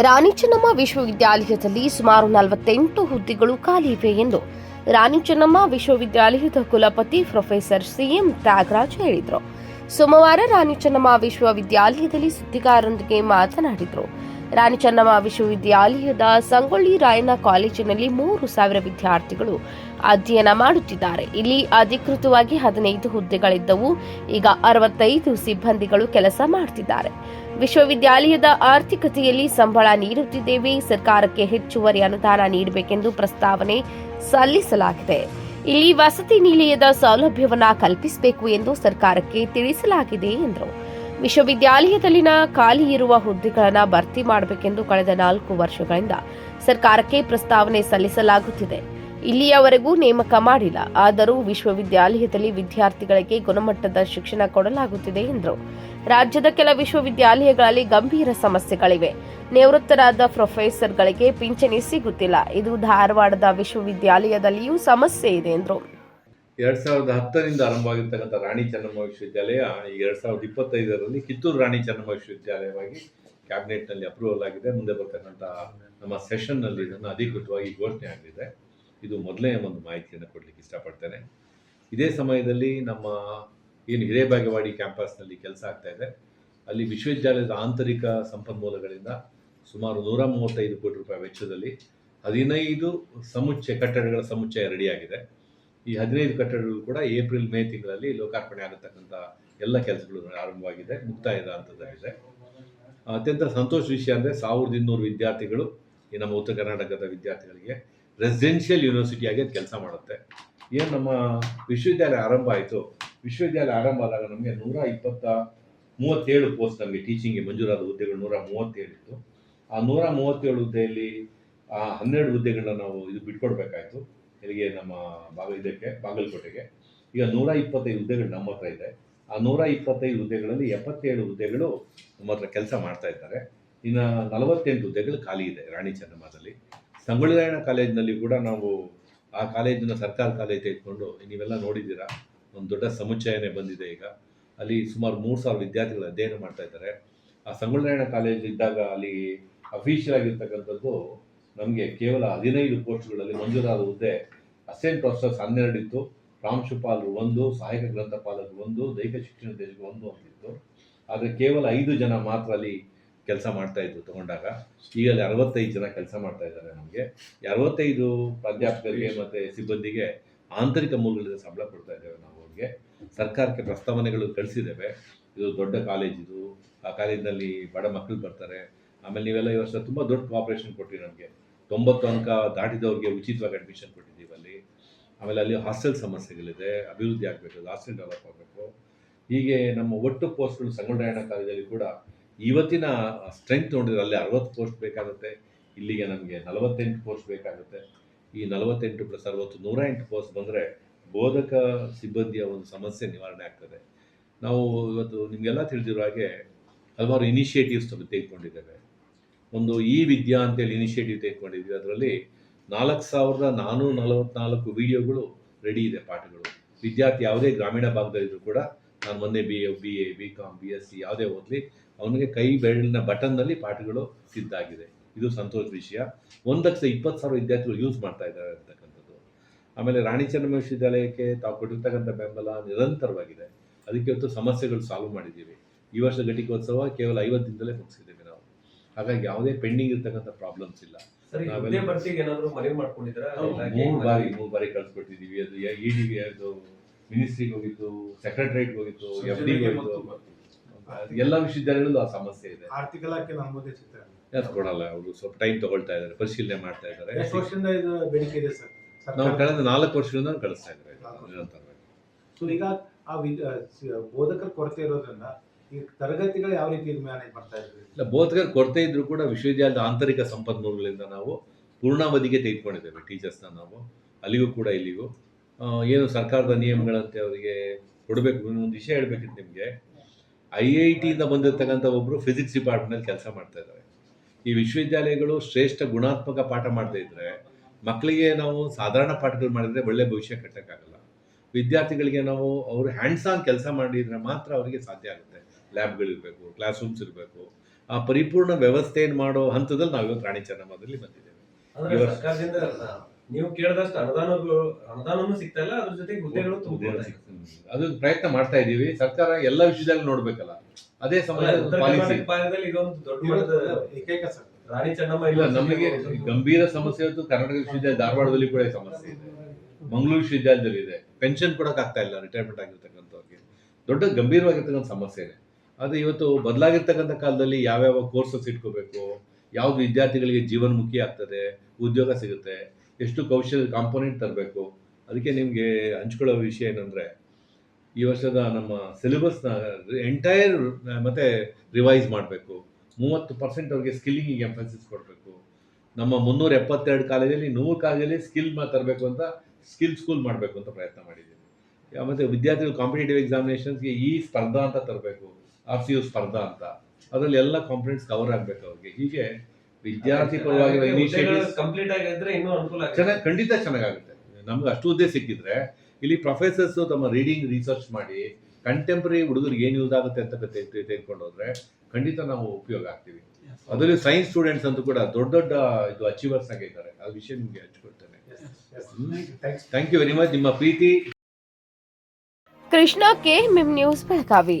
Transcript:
ರಾಣಿ ಚೆನ್ನಮ್ಮ ವಿಶ್ವವಿದ್ಯಾಲಯದಲ್ಲಿ ಸುಮಾರು ನಲವತ್ತೆಂಟು ಹುದ್ದೆಗಳು ಖಾಲಿ ಇವೆ ಎಂದು ರಾಣಿ ಚೆನ್ನಮ್ಮ ವಿಶ್ವವಿದ್ಯಾಲಯದ ಕುಲಪತಿ ಪ್ರೊಫೆಸರ್ ಸಿಎಂ ತ್ಯಾಗರಾಜ್ ಹೇಳಿದರು. ಸೋಮವಾರ ರಾಣಿ ಚೆನ್ನಮ್ಮ ವಿಶ್ವವಿದ್ಯಾಲಯದಲ್ಲಿ ಸುದ್ದಿಗಾರರೊಂದಿಗೆ ಮಾತನಾಡಿದರು. ರಾಣಿ ಚೆನ್ನಮ್ಮ ವಿಶ್ವವಿದ್ಯಾಲಯದ ಸಂಗೊಳ್ಳಿ ರಾಯಣ್ಣ ಕಾಲೇಜಿನಲ್ಲಿ ಮೂರು ಸಾವಿರ ವಿದ್ಯಾರ್ಥಿಗಳು ಅಧ್ಯಯನ ಮಾಡುತ್ತಿದ್ದಾರೆ. ಇಲ್ಲಿ ಅಧಿಕೃತವಾಗಿ ಹದಿನೈದು ಹುದ್ದೆಗಳಿದ್ದವು. ಈಗ ಅರವತ್ತೈದು ಸಿಬ್ಬಂದಿಗಳು ಕೆಲಸ ಮಾಡುತ್ತಿದ್ದಾರೆ ವಿಶ್ವವಿದ್ಯಾಲಯದ ಆರ್ಥಿಕತೆಯಲ್ಲಿ ಸಂಬಳ ನೀಡುತ್ತಿದ್ದೇವೆ. ಸರ್ಕಾರಕ್ಕೆ ಹೆಚ್ಚುವರಿ ಅನುದಾನ ನೀಡಬೇಕೆಂದು ಪ್ರಸ್ತಾವನೆ ಸಲ್ಲಿಸಲಾಗಿದೆ. ಇಲ್ಲಿ ವಸತಿ ನಿಲಯದ ಸೌಲಭ್ಯವನ್ನು ಕಲ್ಪಿಸಬೇಕು ಎಂದು ಸರ್ಕಾರಕ್ಕೆ ತಿಳಿಸಲಾಗಿದೆ, ಎಂದರು. ವಿಶ್ವವಿದ್ಯಾಲಯದಲ್ಲಿನ ಖಾಲಿ ಇರುವ ಹುದ್ದೆಗಳನ್ನು ಭರ್ತಿ ಮಾಡಬೇಕೆಂದು ಕಳೆದ ನಾಲ್ಕು ವರ್ಷಗಳಿಂದ ಸರ್ಕಾರಕ್ಕೆ ಪ್ರಸ್ತಾವನೆ ಸಲ್ಲಿಸಲಾಗುತ್ತಿದೆ. ಇಲ್ಲಿಯವರೆಗೂ ನೇಮಕ ಮಾಡಿಲ್ಲ. ಆದರೂ ವಿಶ್ವವಿದ್ಯಾಲಯದಲ್ಲಿ ವಿದ್ಯಾರ್ಥಿಗಳಿಗೆ ಗುಣಮಟ್ಟದ ಶಿಕ್ಷಣ ಕೊಡಲಾಗುತ್ತಿದೆ ಎಂದರು. ರಾಜ್ಯದ ಕೆಲ ವಿಶ್ವವಿದ್ಯಾಲಯಗಳಲ್ಲಿ ಗಂಭೀರ ಸಮಸ್ಯೆಗಳಿವೆ. ನಿವೃತ್ತರಾದ ಪ್ರೊಫೆಸರ್ಗಳಿಗೆ ಪಿಂಚಣಿ ಸಿಗುತ್ತಿಲ್ಲ. ಇದು ಧಾರವಾಡದ ವಿಶ್ವವಿದ್ಯಾಲಯದಲ್ಲಿಯೂ ಸಮಸ್ಯೆ ಇದೆ, ಎಂದರು. ಎರಡು ಸಾವಿರದ ಹತ್ತರಿಂದ ಆರಂಭವಾಗಿರ್ತಕ್ಕಂಥ ರಾಣಿ ಚೆನ್ನಮ್ಮ ವಿಶ್ವವಿದ್ಯಾಲಯ ಎರಡು ಸಾವಿರದ ಇಪ್ಪತ್ತೈದರಲ್ಲಿ ಕಿತ್ತೂರು ರಾಣಿ ಚೆನ್ನಮ್ಮ ವಿಶ್ವವಿದ್ಯಾಲಯವಾಗಿ ಕ್ಯಾಬಿನೆಟ್ನಲ್ಲಿ ಅಪ್ರೂವಲ್ ಆಗಿದೆ. ಮುಂದೆ ಬರ್ತಕ್ಕಂಥ ನಮ್ಮ ಸೆಷನ್ನಲ್ಲಿ ಇದನ್ನು ಅಧಿಕೃತವಾಗಿ ಘೋಷಣೆ ಆಗಿದೆ ಇದು ಮೊದಲನೇ ಒಂದು ಮಾಹಿತಿಯನ್ನು ಕೊಡಲಿಕ್ಕೆ ಇಷ್ಟಪಡ್ತೇನೆ. ಇದೇ ಸಮಯದಲ್ಲಿ ನಮ್ಮ ಏನು ಹಿರೇಬಾಗೇವಾಡಿ ಕ್ಯಾಂಪಸ್ನಲ್ಲಿ ಕೆಲಸ ಆಗ್ತಾ ಇದೆ. ಅಲ್ಲಿ ವಿಶ್ವವಿದ್ಯಾಲಯದ ಆಂತರಿಕ ಸಂಪನ್ಮೂಲಗಳಿಂದ ಸುಮಾರು ನೂರ ಮೂವತ್ತೈದು ಕೋಟಿ ರೂಪಾಯಿ ವೆಚ್ಚದಲ್ಲಿ ಹದಿನೈದು ಸಮುಚ್ಚಯ ಕಟ್ಟಡಗಳ ಸಮುಚ್ಚಯ ರೆಡಿಯಾಗಿದೆ. ಈ ಹದಿನೈದು ಕಟ್ಟಡಗಳು ಕೂಡ ಏಪ್ರಿಲ್, ಮೇ ತಿಂಗಳಲ್ಲಿ ಲೋಕಾರ್ಪಣೆ ಆಗತಕ್ಕಂಥ ಎಲ್ಲ ಕೆಲಸಗಳು ಆರಂಭವಾಗಿದೆ, ಮುಕ್ತಾಯದ ಹಂತದಲ್ಲಿದೆ ಅತ್ಯಂತ ಸಂತೋಷ ವಿಷಯ ಅಂದರೆ ಸಾವಿರದ ಇನ್ನೂರು ವಿದ್ಯಾರ್ಥಿಗಳು ಈ ನಮ್ಮ ಉತ್ತರ ಕರ್ನಾಟಕದ ವಿದ್ಯಾರ್ಥಿಗಳಿಗೆ ರೆಸಿಡೆನ್ಷಿಯಲ್ ಯೂನಿವರ್ಸಿಟಿಯಾಗಿ ಅದು ಕೆಲಸ ಮಾಡುತ್ತೆ. ಏನು ನಮ್ಮ ವಿಶ್ವವಿದ್ಯಾಲಯ ಆರಂಭ ಆಯಿತು? ವಿಶ್ವವಿದ್ಯಾಲಯ ಆರಂಭ ಆದಾಗ ನಮಗೆ ನೂರ ಇಪ್ಪತ್ತ ಮೂವತ್ತೇಳು ಪೋಸ್ಟ್ ನಮಗೆ ಟೀಚಿಂಗ್ಗೆ ಮಂಜೂರಾದ ಹುದ್ದೆಗಳು ನೂರ ಮೂವತ್ತೇಳು ಇತ್ತು. ಆ ನೂರ ಮೂವತ್ತೇಳು ಹುದ್ದೆಯಲ್ಲಿ ಆ ಹನ್ನೆರಡು ಹುದ್ದೆಗಳನ್ನ ನಾವು ಇದು ಬಿಟ್ಕೊಡ್ಬೇಕಾಯ್ತು. ಇಲ್ಲಿಗೆ ನಮ್ಮ ಬಾಗ ಇದಕ್ಕೆ ಬಾಗಲಕೋಟೆಗೆ. ಈಗ ನೂರ ಇಪ್ಪತ್ತೈದು ಹುದ್ದೆಗಳು ನಮ್ಮ ಹತ್ರ ಇದೆ. ಆ ನೂರ ಇಪ್ಪತ್ತೈದು ಹುದ್ದೆಗಳಲ್ಲಿ ಎಪ್ಪತ್ತೇಳು ಹುದ್ದೆಗಳು ನಮ್ಮ ಹತ್ರ ಕೆಲಸ ಮಾಡ್ತಾ ಇದ್ದಾರೆ. ಇನ್ನು ನಲವತ್ತೆಂಟು ಹುದ್ದೆಗಳು ಖಾಲಿ ಇದೆ ರಾಣಿ ಚೆನ್ನಮ್ಮದಲ್ಲಿ. ಸಂಗೊಳ್ಳಿರಾಯಣ ಕಾಲೇಜಿನಲ್ಲಿ ಕೂಡ ನಾವು ಆ ಕಾಲೇಜಿನ ಸರ್ಕಾರ ಕಾಲೇಜ್ ತೆಗೆದುಕೊಂಡು ನೀವೆಲ್ಲ ನೋಡಿದ್ದೀರಾ, ಒಂದು ದೊಡ್ಡ ಸಮುಚ್ಚಯನೇ ಬಂದಿದೆ ಈಗ. ಅಲ್ಲಿ ಸುಮಾರು ಮೂರು ಸಾವಿರ ವಿದ್ಯಾರ್ಥಿಗಳು ಅಧ್ಯಯನ ಮಾಡ್ತಾ ಇದ್ದಾರೆ. ಆ ಸಂಗೊಳ್ಳಿರಾಯಣ ಕಾಲೇಜ್ ಇದ್ದಾಗ ಅಲ್ಲಿ ಅಫೀಷಿಯಲ್ ಆಗಿರ್ತಕ್ಕಂಥದ್ದು ನಮಗೆ ಕೇವಲ ಹದಿನೈದು ಪೋಸ್ಟ್ಗಳಲ್ಲಿ ಮಂಜೂರಾದ ಹುದ್ದೆ ಅಸಿಸ್ಟೆಂಟ್ ಪ್ರೊಫೆಸರ್ಸ್ ಹನ್ನೆರಡಿತ್ತು. ಪ್ರಾಂಶುಪಾಲರು ಒಂದು ಸಹಾಯಕ ಗ್ರಂಥಪಾಲಕರು ಒಂದು ದೈಹಿಕ ಶಿಕ್ಷಣ ನಿರ್ದೇಶಕ ಒಂದು ಅಂತಿತ್ತು. ಆದರೆ ಕೇವಲ ಐದು ಜನ ಮಾತ್ರ ಅಲ್ಲಿ ಕೆಲಸ ಮಾಡ್ತಾ ಇದ್ರು ತಗೊಂಡಾಗ. ಈಗ ಅಲ್ಲಿ ಅರವತ್ತೈದು ಜನ ಕೆಲಸ ಮಾಡ್ತಾ ಇದ್ದಾರೆ ನಮಗೆ. ಅರವತ್ತೈದು ಪ್ರಾಧ್ಯಾಪಕರಿಗೆ ಮತ್ತು ಸಿಬ್ಬಂದಿಗೆ ಆಂತರಿಕ ಮೂಲಗಳಿಂದ ಸಂಬಳ ಕೊಡ್ತಾ ಇದ್ದೇವೆ ನಾವು ಅವ್ರಿಗೆ. ಸರ್ಕಾರಕ್ಕೆ ಪ್ರಸ್ತಾವನೆಗಳು ಕಳಿಸಿದ್ದೇವೆ. ಇದು ದೊಡ್ಡ ಕಾಲೇಜ್ ಇದು. ಆ ಕಾಲೇಜಿನಲ್ಲಿ ಬಡ ಮಕ್ಕಳು ಬರ್ತಾರೆ. ಆಮೇಲೆ ನೀವೆಲ್ಲ ಈ ವರ್ಷ ತುಂಬ ದೊಡ್ಡ ಕಾಪ್ರೇಷನ್ ಕೊಟ್ಟಿರಿ ನಮಗೆ. ತೊಂಬತ್ತು ಅಂಕ ದಾಟಿದವ್ರಿಗೆ ಉಚಿತವಾಗಿ ಅಡ್ಮಿಷನ್ ಕೊಟ್ಟಿದ್ದೀವಿ. ಆಮೇಲೆ ಅಲ್ಲಿ ಹಾಸ್ಟೆಲ್ ಸಮಸ್ಯೆಗಳಿದೆ, ಅಭಿವೃದ್ಧಿ ಆಗಬೇಕು ಹಾಸ್ಟೆಲ್ ಡೆವಲಪ್ ಆಗಬೇಕು. ಹೀಗೆ ನಮ್ಮ ಒಟ್ಟು ಪೋಸ್ಟ್ಗಳು ಸಂಗೊಂಡಾಯಣ ಕಾಲೇಜಲ್ಲಿ ಕೂಡ ಇವತ್ತಿನ ಸ್ಟ್ರೆಂತ್ ನೋಡಿದ್ರೆ ಅಲ್ಲಿ ಅರವತ್ತು ಪೋಸ್ಟ್ ಬೇಕಾಗುತ್ತೆ, ಇಲ್ಲಿಗೆ ನಮಗೆ ನಲವತ್ತೆಂಟು ಪೋಸ್ಟ್ ಬೇಕಾಗುತ್ತೆ. ಈ ನಲವತ್ತೆಂಟು ಪ್ಲಸ್ ಅರವತ್ತು ನೂರ ಎಂಟು ಪೋಸ್ಟ್ ಬಂದರೆ ಬೋಧಕ ಸಿಬ್ಬಂದಿಯ ಒಂದು ಸಮಸ್ಯೆ ನಿವಾರಣೆ ಆಗ್ತದೆ. ನಾವು ಇವತ್ತು ನಿಮಗೆಲ್ಲ ತಿಳಿದಿರೋ ಹಾಗೆ ಹಲವಾರು ಇನಿಷಿಯೇಟಿವ್ಸ್ ತೆಗೆದುಕೊಂಡಿದ್ದೇವೆ. ಒಂದು ಈ ವಿದ್ಯಾ ಅಂತೇಳಿ ಇನಿಷಿಯೇಟಿವ್ ತೆಗೆದುಕೊಂಡಿದ್ವಿ ಅದರಲ್ಲಿ ನಾಲ್ಕು ಸಾವಿರದ ನಾನ್ನೂರ ನಲವತ್ನಾಲ್ಕು ವಿಡಿಯೋಗಳು ರೆಡಿ ಇದೆ ಪಾಠಗಳು. ವಿದ್ಯಾರ್ಥಿ ಯಾವುದೇ ಗ್ರಾಮೀಣ ಭಾಗದಲ್ಲಿದ್ದರೂ ಕೂಡ ನಾನು ಮೊನ್ನೆ B A B A B com B S C ಯಾವುದೇ ಓದಲಿ ಅವನಿಗೆ ಕೈ, ಬೆರಳಿನ ಬಟನ್ನಲ್ಲಿ ಪಾಠಗಳು ಸಿದ್ಧಾಗಿದೆ. ಇದು ಸಂತೋಷ ವಿಷಯ. ಒಂದು ಲಕ್ಷದ ಇಪ್ಪತ್ತು ಸಾವಿರ ವಿದ್ಯಾರ್ಥಿಗಳು ಯೂಸ್ ಮಾಡ್ತಾ ಇದ್ದಾರೆ ಅಂತಕ್ಕಂಥದ್ದು. ಆಮೇಲೆ ರಾಣಿ ಚೆನ್ನಮ್ಮ ವಿಶ್ವವಿದ್ಯಾಲಯಕ್ಕೆ ತಾವು ಕೊಟ್ಟಿರ್ತಕ್ಕಂಥ ಬೆಂಬಲ ನಿರಂತರವಾಗಿದೆ. ಅದಕ್ಕೆ ಇವತ್ತು ಸಮಸ್ಯೆಗಳು ಸಾಲ್ವ್ ಮಾಡಿದ್ದೀವಿ. ಈ ವರ್ಷ ಘಟಿಕೋತ್ಸವ ಕೇವಲ ಐವತ್ತು ದಿನದಲ್ಲೇ ಮುಗಿಸಿದ್ದೀವಿ ನಾವು. ಹಾಗಾಗಿ ಯಾವುದೇ ಪೆಂಡಿಂಗ್ ಇರ್ತಕ್ಕಂಥ ಪ್ರಾಬ್ಲಮ್ಸ್ ಇಲ್ಲ. ನಾವೆಲ್ಲ- ಹುದ್ದೆ ಭರ್ತಿಗೆ ಏನಾದ್ರು ಮನವಿ ಮಾಡ್ಕೊಂಡಿದ್ರೆ ಮೂರು ಬಾರಿ ಮೂರು ಬಾರಿ ಕಳ್ಸಿಕೊಟ್ಟಿದ್ದೀವಿ. ಅದು ಇ ಡಿ ಬಿ ಅದು ಮಿನಿಸ್ಟ್ರಿಗೆ ಹೋಗಿತ್ತು ಸೆಕ್ರೆಟರೇಟ್ಗೆ ಹೋಗಿತ್ತು ಎಫ್ ಡಿ ಹೋಗಿತ್ತು ಅದು ಎಲ್ಲ ವಿಶ್ವವಿದ್ಯಾಲಯಗಳಲ್ಲೂ ಆ ಸಮಸ್ಯೆ ಇದೆ. ಆರ್ಥಿಕ ಇಲಾಖೆ ಅನುಮೋದಿಸುತ್ತೆ ಅದು ಕೊಡಲ್ಲ ಅವರು ಸ್ವಲ್ಪ ಟೈಮ್ ತಗೊಳ್ತಾ ಇದ್ದಾರೆ ಪರಿಶೀಲನೆ ಮಾಡ್ತಾ ಇದ್ದಾರೆ. ಎಷ್ಟು ವರ್ಷದಿಂದ ಇದು ಬೇಡಿಕೆ ಇದೆ ಸರ್? ನಾವು ಸರ್ಕಾರ ಕಳೆದ ನಾಲ್ಕು ವರ್ಷದಿಂದ ಕಳಿಸ್ತಾ ಇದ್ದಾರೆ. ನಿರಂತರವಾಗಿ. ಸೊ ಈಗ ಆ ವಿ- ಆ ಸ- ಬೋಧಕರ ಕೊರತೆ ಇರೋದ್ರಿಂದ ಈ ತರಗತಿಗಳು ಯಾವ ರೀತಿ ಮಾಡ್ತಾ ಇಲ್ಲ, ಬೋಧಕರು ಕೊರತೆ ಇದ್ರು ಕೂಡ ವಿಶ್ವವಿದ್ಯಾಲಯದ ಆಂತರಿಕ ಸಂಪನ್ಮೂಲಗಳಿಂದ ನಾವು ಪೂರ್ಣಾವಧಿಗೆ ತೆಗೆದುಕೊಂಡಿದ್ದೇವೆ ಟೀಚರ್ಸ್ನ ನಾವು. ಅಲ್ಲಿಗೂ ಕೂಡ ಇಲ್ಲಿಗೂ. ಏನು ಸರ್ಕಾರದ ನಿಯಮಗಳಂತೆ ಅವರಿಗೆ ಕೊಡಬೇಕು ಒಂದು ವಿಷಯ ಹೇಳ್ಬೇಕಿತ್ತು ನಿಮಗೆ. ಐ ಐ ಟಿಯಿಂದ ಬಂದಿರತಕ್ಕಂಥ ಒಬ್ಬರು ಫಿಸಿಕ್ಸ್ ಡಿಪಾರ್ಟ್ಮೆಂಟಲ್ಲಿ ಕೆಲಸ ಮಾಡ್ತಾ ಇದ್ದಾರೆ. ಈ ವಿಶ್ವವಿದ್ಯಾಲಯಗಳು ಶ್ರೇಷ್ಠ ಗುಣಾತ್ಮಕ ಪಾಠ ಮಾಡದೇ ಇದ್ದರೆ ಮಕ್ಕಳಿಗೆ ನಾವು ಸಾಧಾರಣ ಪಾಠಗಳು ಮಾಡಿದರೆ ಒಳ್ಳೆ ಭವಿಷ್ಯ ಕಟ್ಟೋಕ್ಕಾಗಲ್ಲ. ವಿದ್ಯಾರ್ಥಿಗಳಿಗೆ ನಾವು ಅವರು ಹ್ಯಾಂಡ್ಸ್ ಆನ್ ಕೆಲಸ ಮಾಡಿದರೆ ಮಾತ್ರ ಅವರಿಗೆ ಸಾಧ್ಯ ಆಗುತ್ತೆ. ಲ್ಯಾಬ್ಗಳಿರಬೇಕು ಕ್ಲಾಸ್ ರೂಮ್ಸ್ ಇರಬೇಕು ಆ ಪರಿಪೂರ್ಣ ವ್ಯವಸ್ಥೆಯನ್ನು ಮಾಡೋ ಹಂತದಲ್ಲಿ ನಾವು ಇವತ್ತು ರಾಣಿ ಚೆನ್ನಮ್ಮದಲ್ಲಿ ಬಂದಿದ್ದೇವೆ. ಸರ್ಕಾರದಿಂದ ನೀವು ಕೇಳಿದಷ್ಟು ಅನುದಾನಗಳು ಅನುದಾನವೂ ಸಿಗ್ತಾ ಇಲ್ಲ ಅದ್ರ ಜೊತೆಗೆ ಹುದ್ದೆಗಳು ಅದು ಪ್ರಯತ್ನ ಮಾಡ್ತಾ ಇದೀವಿ ಸರ್ಕಾರ ಎಲ್ಲ ವಿಷಯದಲ್ಲಿ ನೋಡ್ಬೇಕಲ್ಲ. ಅದೇ ಸಮಯ ಭಾಗದಲ್ಲಿ ಇದೊಂದು ದೊಡ್ಡ ಮಟ್ಟದ ಏಕೈಕ ರಾಣಿ ಚೆನ್ನಮ್ಮ ಇಲ್ಲ ನಮಗೆ ಗಂಭೀರ ಸಮಸ್ಯೆ ಇವತ್ತು ಕರ್ನಾಟಕ ವಿಶ್ವವಿದ್ಯಾಲಯ ಧಾರವಾಡದಲ್ಲಿ ಕೂಡ ಸಮಸ್ಯೆ ಇದೆ. ಮಂಗಳೂರು ವಿಶ್ವವಿದ್ಯಾಲಯದಲ್ಲಿ ಇದೆ. ಪೆನ್ಷನ್ ಕೊಡಕ್ ಆಗ್ತಾ ಇಲ್ಲ ರಿಟೈರ್ಮೆಂಟ್ ಆಗಿರ್ತಕ್ಕಂಥವ್ರಿಗೆ. ದೊಡ್ಡ ಗಂಭೀರವಾಗಿರ್ತಕ್ಕಂಥ ಸಮಸ್ಯೆ ಇದೆ. ಅದು ಇವತ್ತು ಬದಲಾಗಿರ್ತಕ್ಕಂಥ ಕಾಲದಲ್ಲಿ ಯಾವ್ಯಾವ ಕೋರ್ಸಸ್ ಇಟ್ಕೋಬೇಕು? ಯಾವ್ದು ವಿದ್ಯಾರ್ಥಿಗಳಿಗೆ ಜೀವನ್ಮುಖಿ ಆಗ್ತದೆ? ಉದ್ಯೋಗ ಸಿಗುತ್ತೆ? ಎಷ್ಟು ಕೌಶಲ್ಯ ಕಾಂಪೋನೆಂಟ್ ತರಬೇಕು? ಅದಕ್ಕೆ ನಿಮಗೆ ಹಂಚ್ಕೊಳ್ಳೋ ವಿಷಯ ಏನಂದ್ರೆ, ಈ ವರ್ಷದ ನಮ್ಮ ಸಿಲೆಬಸ್ನ ಎಂಟೈರ್ ಮತ್ತೆ ರಿವೈಸ್ ಮಾಡಬೇಕು. ಮೂವತ್ತು ಪರ್ಸೆಂಟ್ ಅವ್ರಿಗೆ ಸ್ಕಿಲ್ಲಿಂಗಿಗೆ ಎಂಫೆನ್ಸಿಸ್ ಕೊಡಬೇಕು. ನಮ್ಮ ಮುನ್ನೂರ ಎಪ್ಪತ್ತೆರಡು ಕಾಲೇಜಲ್ಲಿ ನೂರು ಕಾಲೇಜಲ್ಲಿ ಸ್ಕಿಲ್ ತರಬೇಕು ಅಂತ ಸ್ಕಿಲ್ ಸ್ಕೂಲ್ ಮಾಡಬೇಕು ಅಂತ ಪ್ರಯತ್ನ ಮಾಡಿದ್ದೀವಿ ಮತ್ತು ಮತ್ತೆ ವಿದ್ಯಾರ್ಥಿಗಳು ಕಾಂಪಿಟೇಟಿವ್ ಎಕ್ಸಾಮಿನೇಷನ್ಸ್ಗೆ ಈ ಸ್ಪರ್ಧಾ ಅಂತ ತರಬೇಕು. ಆರ್ ಸಿ ಯು ಸ್ಪರ್ಧಾ ಅಂತ. ಅದರಲ್ಲಿ ಎಲ್ಲ ಕಾಂಪ್ಲೆಂಟ್ಸ್ ಕವರ್ ಆಗಬೇಕು ಅವ್ರಿಗೆ. ಹೀಗೆ ವಿದ್ಯಾರ್ಥಿ ಪರವಾಗಿರೋ ಇನಿಷಿಯೇಟಿವ್ ಇನಿಷಿಯೇಟಿವ್ಸ್ ಕಂಪ್ಲೀಟ್ ಆಗಿದ್ರೆ ಇನ್ನೂ ಅನುಕೂಲ ಆಗುತ್ತೆ. ಚೆನ್ನಾಗಿ ಖಂಡಿತ ಚೆನ್ನಾಗಾಗುತ್ತೆ. ನಮ್ಗೆ ಅಷ್ಟು ಹುದ್ದೆ ಸಿಕ್ಕಿದ್ರೆ ಇಲ್ಲಿ ಪ್ರೊಫೆಸರ್ಸ್ ತಮ್ಮ ರೀಡಿಂಗ್ ರಿಸರ್ಚ್ ಮಾಡಿ ಕಂಟೆಂಪ್ರರಿ ಹುಡುಗರಿಗೆ ಏನು ಯೂಸ್ ಆಗುತ್ತೆ ಅಂತ ತೆಗೆದುಕೊಂಡು ಹೋದ್ರೆ ಖಂಡಿತ ನಾವು ಉಪಯೋಗ ಆಗ್ತೀವಿ. ಅದರಲ್ಲಿ ಸೈನ್ಸ್ ಸ್ಟೂಡೆಂಟ್ಸ್ ಅಂತೂ ಕೂಡ ದೊಡ್ಡ ದೊಡ್ಡ ಇದು ಅಚೀವರ್ಸ್ ಆಗಿದ್ದಾರೆ ಆ ವಿಷಯ ನಿಮಗೆ ಹಂಚ್ಕೊಳ್ತೇನೆ thanks thank you very much ನಿಮ್ಮ ಪ್ರೀತಿ. Krishna K news Belagavi.